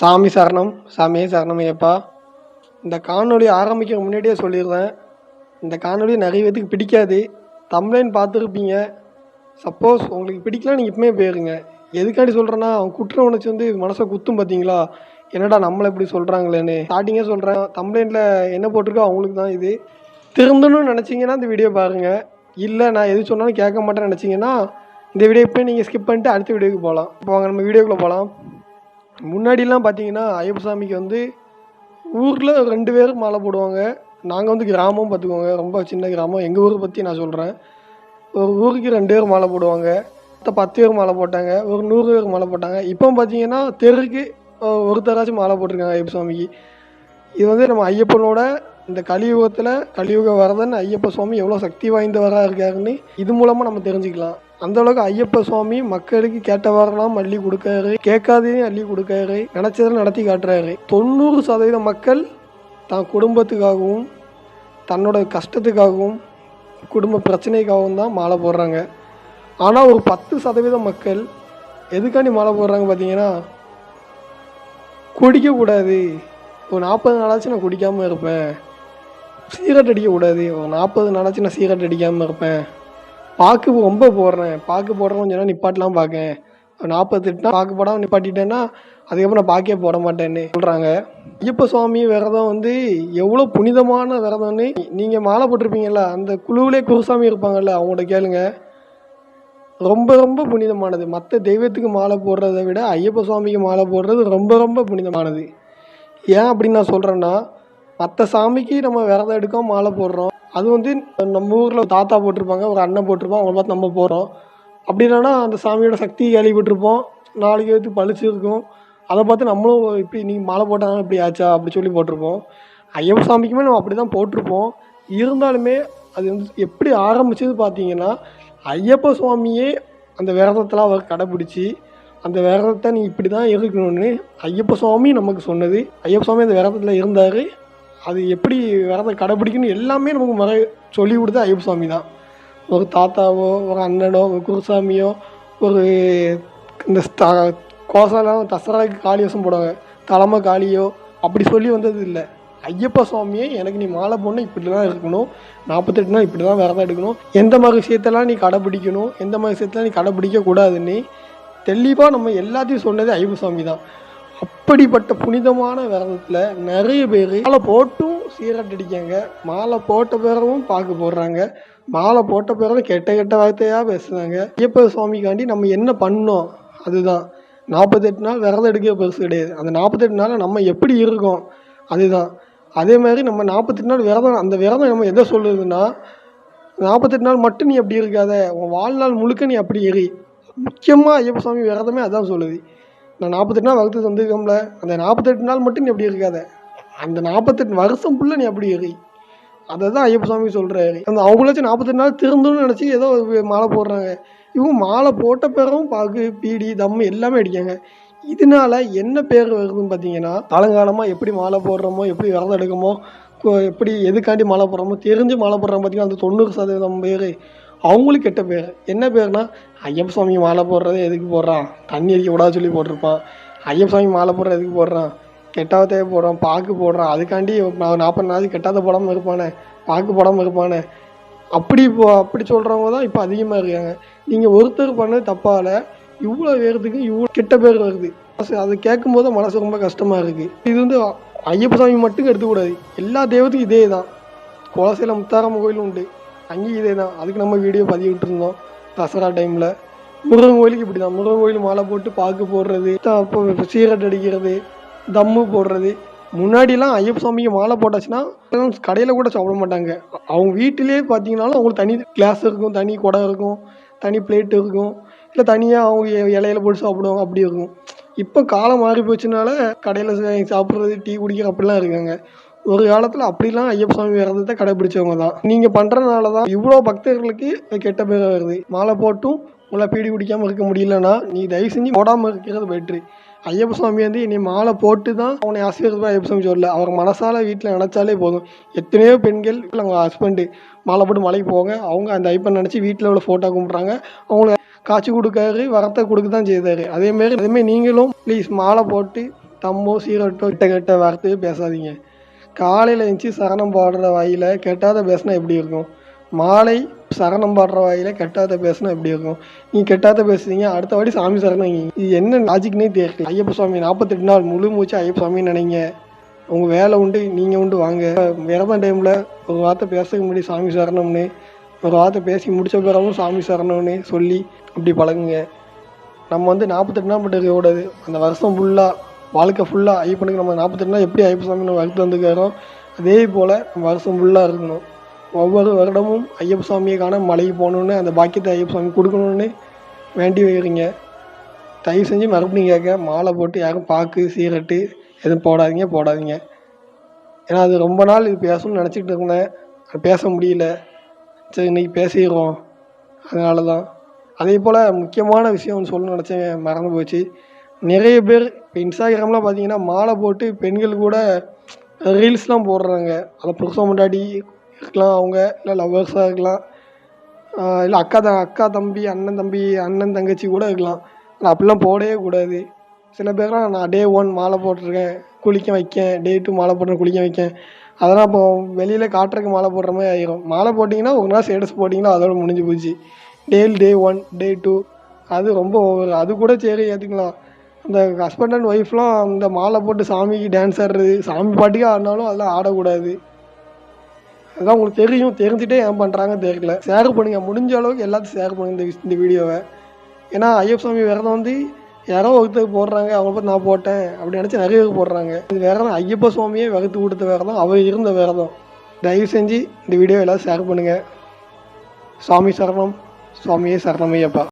சாமி சரணம் சாமியே சரணம் ஐயப்பா. இந்த காணொலி ஆரம்பிக்க முன்னாடியே சொல்லிடுறேன். இந்த காணொலி நிறைய பேத்துக்கு பிடிக்காது. தம்ப்ளைன் பார்த்துருப்பீங்க. சப்போஸ் உங்களுக்கு பிடிக்கலாம் நீங்கள் இப்பவுமே போயிருங்க. எதுக்காண்டி சொல்கிறேன்னா அவன் குற்ற உணர்ச்சி வந்து மனசை குத்தும் பார்த்தீங்களா என்னடா நம்மளை இப்படி சொல்கிறாங்களேன்னு ஸ்டார்டிங்கே சொல்கிறேன் தம்ப்ளைனில் என்ன போட்டிருக்கோ அவங்களுக்கு தான் இது. திருந்தணும்னு நினச்சிங்கன்னா இந்த வீடியோ பாருங்கள் இல்லை நான் எது சொன்னாலும் கேட்க மாட்டேன்னு நினச்சிங்கன்னா இந்த வீடியோ இப்போ நீங்கள் ஸ்கிப் பண்ணிட்டு அடுத்த வீடியோக்கு போகலாம் இப்போ வாங்க நம்ம வீடியோக்குள்ளே போகலாம் முன்னாடிலாம் பார்த்தீங்கன்னா ஐயப்ப சாமிக்கு வந்து ஊரில் ரெண்டு பேர் மாலை போடுவாங்க. நாங்கள் வந்து கிராமம் பார்த்துக்கோங்க ரொம்ப சின்ன கிராமம். எங்கள் ஊரை பற்றி நான் சொல்கிறேன் ஒரு ஊருக்கு ரெண்டு பேர் மாலை போடுவாங்க. மொத்தம் பத்து பேர் மாலை போட்டாங்க. ஒரு நூறு பேர் மாலை போட்டாங்க. இப்போ பார்த்தீங்கன்னா தெருக்கு ஒருத்தராச்சும் மாலை போட்டிருக்காங்க ஐயப்ப சாமிக்கு இது வந்து நம்ம ஐயப்பனோட இந்த கலியுகத்தில் கலியுக வரதன் ஐயப்ப சுவாமி எவ்வளோ சக்தி வாய்ந்தவராக இருக்காருன்னு இது மூலமாக நம்ம தெரிஞ்சுக்கலாம். அந்த அளவுக்கு ஐயப்ப சுவாமி மக்களுக்கு கேட்டவாறெல்லாம் அள்ளி கொடுக்காரு. கேட்காதையும் அள்ளி கொடுக்காரு. நினச்சதை நடத்தி காட்டுறாரு. தொண்ணூறு சதவீத மக்கள் தான் குடும்பத்துக்காகவும் தன்னோட கஷ்டத்துக்காகவும் குடும்ப பிரச்சனைக்காகவும் தான் மாலை போடுறாங்க. ஆனால் ஒரு பத்து சதவீத மக்கள் எதுக்காண்டி மாலை போடுறாங்க பார்த்தீங்கன்னா குடிக்கக்கூடாது. ஒரு நாற்பது நாளாச்சும் நான் குடிக்காமல் இருப்பேன். சிகரெட் அடிக்கக்கூடாது. ஒரு நாற்பது நாளாச்சும் நான் சிகரெட் அடிக்காமல் இருப்பேன். பாக்கு ரொம்ப போடுறேன். பாக்கு போடுறேன் கொஞ்ச நேரம் நிப்பாட்டலாம் பார்க்கேன் நாற்பத்தெட்டுனா பாக்கு போடாமல் நிப்பாட்டிட்டேன்னா அதுக்கப்புறம் நான் பாக்கே போட மாட்டேன்னு சொல்கிறாங்க ஐயப்ப சுவாமி விரதம் வந்து எவ்வளோ புனிதமான விரதம்னு நீங்கள் மாலை போட்டிருப்பீங்கல்ல அந்த குழுவிலே குருசாமி இருப்பாங்கல்ல அவங்கள்ட்ட கேளுங்க. ரொம்ப ரொம்ப புனிதமானது. மற்ற தெய்வத்துக்கு மாலை போடுறதை விட ஐயப்ப சுவாமிக்கு மாலை போடுறது ரொம்ப ரொம்ப புனிதமானது. ஏன் அப்படின்னு நான் சொல்கிறேன்னா மற்ற சாமிக்கு நம்ம விரதம் எடுக்க மாலை போடுறோம். அது வந்து நம்ம ஊரில் தாத்தா போட்டிருப்பாங்க ஒரு அண்ணன் போட்டிருப்பான் அவங்கள பார்த்து நம்ம போகிறோம் அப்படி இல்லைன்னா அந்த சாமியோட சக்தி கேள்விப்பட்டிருப்போம். நாளைக்கு எடுத்து பழிச்சிருக்கும் அதை பார்த்து நம்மளும் இப்படி நீங்கள் மாலை போட்டாங்க இப்படி ஆச்சா? அப்படி சொல்லி போட்டிருப்போம். ஐயப்ப சாமிக்குமே நம்ம அப்படி தான் போட்டிருப்போம். இருந்தாலுமே அது வந்து எப்படி ஆரம்பிச்சது பார்த்தீங்கன்னா ஐயப்ப சுவாமியே அந்த விரதத்தெலாம் அவர் கடைப்பிடிச்சி அந்த விரதத்தை நீ இப்படி தான் இருக்கணும்னு ஐயப்ப சுவாமி நமக்கு சொன்னது. ஐயப்ப சுவாமி அந்த விரதத்தில் இருந்தார். அது எப்படி விரதம் கடைப்பிடிக்கணும் எல்லாமே நமக்கு முறை சொல்லி கொடுத்தது ஐயப்பசாமி தான். ஒரு தாத்தாவோ ஒரு அண்ணனோ ஒரு குருசாமியோ ஒரு இந்த ஸ்த- கோசாலாம் தசராவுக்கு காளி வசம் போடுவாங்க. தலைமை காளியோ அப்படி சொல்லி வந்தது இல்லை. ஐயப்ப சுவாமியே எனக்கு நீ மாலை போடணும் இப்படி தான் இருக்கணும். நாற்பத்தெட்டு நாள் இப்படி தான் விரதம் எடுக்கணும். எந்த மாதிரி விஷயத்தெல்லாம் நீ கடைப்பிடிக்கணும் எந்த மாதிரி விஷயத்தெல்லாம் நீ கடைப்பிடிக்க கூடாதுன்னு தெளிவாக நம்ம எல்லாத்தையும் சொன்னது ஐயப்ப சுவாமி தான். அப்படிப்பட்ட புனிதமான விரதத்தில் நிறைய பேர் மாலை போட்டும் சீரட் அடிக்காங்க. மாலை போட்ட பேரவும் பாக்கு போடுறாங்க. மாலை போட்ட பிறகு கெட்ட கெட்ட வார்த்தையாக பேசுகிறாங்க ஐயப்ப சுவாமிக்காண்டி நம்ம என்ன பண்ணோம்? அதுதான். நாற்பத்தெட்டு நாள் விரதம் எடுக்க பெருசு கிடையாது. அந்த நாற்பத்தெட்டு நாள் நம்ம எப்படி இருக்கோம்? அதுதான். அதே மாதிரி நம்ம நாற்பத்தெட்டு நாள் விரதம் அந்த விரதம் நம்ம எதை சொல்லுதுன்னா நாற்பத்தெட்டு நாள் மட்டும் நீ அப்படி இருக்காத. உன் வாழ்நாள் முழுக்க நீ அப்படி எறி முக்கியமாக ஐயப்ப சுவாமி விரதமே அதான் சொல்லுது. நான் நாற்பத்தெட்டு நாள் வகுத்து தந்துருக்கோம்ல அந்த நாற்பத்தெட்டு நாள் மட்டும் நீ அப்படி இருக்காத. அந்த நாற்பத்தெட்டு வருஷம் ஃபுல்லாக நீ அப்படி எரி அதை தான் ஐயப்ப சாமி சொல்கிறாரு அந்த அவங்களாச்சும் நாற்பத்தெட்டு நாள் திருந்தணும்னு நினச்சி ஏதோ மாலை போடுறாங்க. இவங்க மாலை போட்ட பிறகும் பாகு பீடி தம் எல்லாமே அடிக்காங்க இதனால என்ன பேர் வருதுன்னு பார்த்தீங்கன்னா காலங்காலமாக எப்படி மாலை போடுறோமோ எப்படி விரதம் எடுக்கமோ எப்படி எதுக்காண்டி மாலை போடுறோமோ தெரிஞ்சு மாலை போடுறாங்க பார்த்தீங்கன்னா அந்த தொண்ணூறு சதவீதம் பேர். அவங்களுக்கு கெட்ட பேர். என்ன பேர்னா ஐயப்ப சுவாமி மாலை போடுறது எதுக்கு போடுறான்? தண்ணி அடிக்க கூடாது சொல்லி போட்டிருப்பான். ஐயப்ப சுவாமி மாலை போடுறது எதுக்கு போடுறான்? கெட்டாதே போடுறான் பாக்கு போடுறான். அதுக்காண்டி நான் நாற்பது நாள் கெட்டாத போடாமல் இருப்பானே பாக்கு போடாமல் இருப்பானே. அப்படி இப்போ அப்படி சொல்கிறவங்க தான் இப்போ அதிகமாக இருக்காங்க. நீங்கள் ஒருத்தர் பண்ணது தப்பால் இவ்வளோ பேர்த்துக்கு இவ்வளோ கெட்ட பேர் வருது. மனசு- அதை கேட்கும்போது மனசு ரொம்ப கஷ்டமாக இருக்குது இது வந்து ஐயப்ப சாமி மட்டும் எடுத்துக்கூடாது எல்லா தெய்வத்துக்கும் இதே தான் குலசையில் முத்தாரம்ம கோயிலும் உண்டு. அங்கேயும் இதே தான் அதுக்கு நம்ம வீடியோ பதிவிட்டுருந்தோம் தசரா டைமில் முருகன் கோயிலுக்கு இப்படி தான். முருகன் கோயில் மாலை போட்டு பாக்கு போடுறது அப்போ சீரட் அடிக்கிறது தம்மு போடுறது. முன்னாடிலாம் ஐயப்ப சாமிக்கு மாலை போட்டாச்சுன்னா கடையில் கூட சாப்பிட மாட்டாங்க. அவங்க வீட்டிலேயே பார்த்தீங்கன்னாலும் அவங்களுக்கு தனி கிளாஸ் இருக்கும் தனி குடம் இருக்கும் தனி பிளேட் இருக்கும். இல்லை தனியாக அவங்க இலையில போட்டு சாப்பிடுவாங்க அப்படி இருக்கும். இப்போ காலம் மாறி போச்சுனால கடையில் சாப்பிட்றது டீ குடிக்கிற அப்படிலாம் இருக்காங்க. ஒரு காலத்தில் அப்படிலாம் ஐயப்ப சாமி விரதத்தை கடைபிடிச்சவங்க தான். நீங்கள் பண்ணுறதுனால தான் இவ்வளோ பக்தர்களுக்கு கெட்ட பேர் வருது. மாலை போட்டும் உங்களை பீடி குடிக்காமல் இருக்க முடியலன்னா நீ தயவு செஞ்சு போடாமல் இருக்கிறது பெட்ரு ஐயப்ப சாமி வந்து இனி மாலை போட்டு தான் அவனை ஆசீர்வாதம் ஐயப்ப சுவாமி சொல்லல அவர் மனசால வீட்டில் நினச்சாலே போதும். எத்தனையோ பெண்கள் அவங்க ஹஸ்பண்டு மாலை போட்டு மலைக்கு போங்க அவங்க அந்த ஐப்பன் நினச்சி வீட்டில் உள்ள ஃபோட்டோ கும்பிட்றாங்க. அவங்கள காய்ச்சி கொடுக்காரு வரத்தை கொடுக்க தான் செய்தார் அதேமாரி அதேமாரி நீங்களும் ப்ளீஸ் மாலை போட்டு தம்மோ சீரட்டோ கிட்ட கிட்ட வார்த்தையோ பேசாதீங்க. காலையில் எழுந்துச்சி சரணம் பாடுற வாயில் கெட்டாத பேசினா எப்படி இருக்கும்? மாலை சரணம் பாடுற வாயில் கெட்டாத பேசினா எப்படி இருக்கும்? நீங்கள் கெட்டாத பேசுறீங்க அடுத்த வாட்டி சாமி சரணம் வைங்க. இது என்ன லாஜிக்னே தெரியல. ஐயப்ப சுவாமி நாற்பத்தெட்டு நாள் முழு மூச்சு ஐயப்ப சுவாமின்னு நினைங்க. உங்கள் வேலை உண்டு நீங்கள் உண்டு வாங்க. விரதம் டைமில் ஒரு வார்த்தை பேசுறதுக்கு முன்னாடி சாமி சரணம்னு ஒரு வார்த்தை பேசி முடிச்ச பிறகும் சாமி சரணம்னு சொல்லி அப்படி பழகுங்க. நம்ம வந்து நாற்பத்தெட்டு நாள் மட்டும் இருக்கக்கூடாது. அந்த வருஷம் ஃபுல்லாக வாழ்க்கை ஃபுல்லாக ஐயப்பனுக்கு நம்ம நாற்பத்தெட்டுனா எப்படி ஐயப்பசாமி நம்ம வகுத்து வந்துக்கிறோம் அதே போல் நம்ம வருஷம் ஃபுல்லாக இருக்கணும். ஒவ்வொரு வருடமும் ஐயப்ப சாமியை காண மலைக்கு போகணுன்னு அந்த பாக்கியத்தை ஐயப்ப சாமி கொடுக்கணுன்னு வேண்டி வைக்கிறீங்க. தயவு செஞ்சு மறுபடியும் கேட்க மாலை போட்டு யாரும் பாக்கு சீரட்டு எதுவும் போடாதீங்க போடாதீங்க. ஏன்னா அது ரொம்ப நாள் இது பேசணும்னு நினச்சிக்கிட்டு இருந்தேன். பேச முடியல. சரி இன்னைக்கு பேசிடுவோம் அதனால தான் அதே போல் முக்கியமான விஷயம் ஒன்று சொல்லணும்னு நினச்சேன். மறந்து போச்சு. நிறைய பேர் இப்போ இன்ஸ்டாகிராம்லாம் பார்த்தீங்கன்னா மாலை போட்டு பெண்கள் கூட ரீல்ஸ்லாம் போடுறாங்க. அதை புருஷன் முன்னாடி இருக்கலாம் அவங்க இல்லை லவ்வர்ஸாக இருக்கலாம். இல்லை அக்கா த அக்கா தம்பி அண்ணன் தம்பி அண்ணன் தங்கச்சி கூட இருக்கலாம். ஆனால் அப்படிலாம் போடவே கூடாது. சில பேர்லாம் நான் டே ஒன் மாலை போட்டிருக்கேன் குளிக்க வைக்கேன் டே டூ மாலை போட்டு குளிக்க வைக்கேன். அதெல்லாம் இப்போ வெளியில் காட்டுறதுக்கு மாலை போடுற மாதிரி ஆயிரும். மாலை போட்டிங்கன்னா ஒரு நாள் ஸ்டேட்டஸ் போட்டிங்கன்னா அதோட முடிஞ்சு போச்சு. டேல் டே ஒன் டே டூ அது ரொம்ப அது கூட சரி ஏற்றுக்கலாம் இந்த ஹஸ்பண்ட் அண்ட் ஒய்ஃப்லாம் இந்த மாலை போட்டு சாமிக்கு டான்ஸ் ஆடுறது சாமி பாட்டுக்கு ஆடினாலும் அதெல்லாம் ஆடக்கூடாது. அதான் உங்களுக்கு தெரியும் தெரிஞ்சுட்டே ஏன் பண்ணுறாங்க தெரியல. ஷேர் பண்ணுங்கள் முடிஞ்ச அளவுக்கு எல்லாத்தையும் ஷேர் பண்ணுங்க இந்த இந்த வீடியோவை ஏன்னா ஐயப்ப சாமி விரதம் வந்து யாரோ ஒருத்தருக்கு போடுறாங்க அவங்க பார்த்து நான் போட்டேன் அப்படி நினச்சி நிறைய பேர் போடுறாங்க. இது விரதம் ஐயப்ப சுவாமியே வகுத்து கொடுத்த விரதம் அவர் இருந்த விரதம். தயவு செஞ்சு இந்த வீடியோ எல்லாத்தையும் ஷேர் பண்ணுங்கள் சுவாமி சரணம் சுவாமியே சரணமையப்பா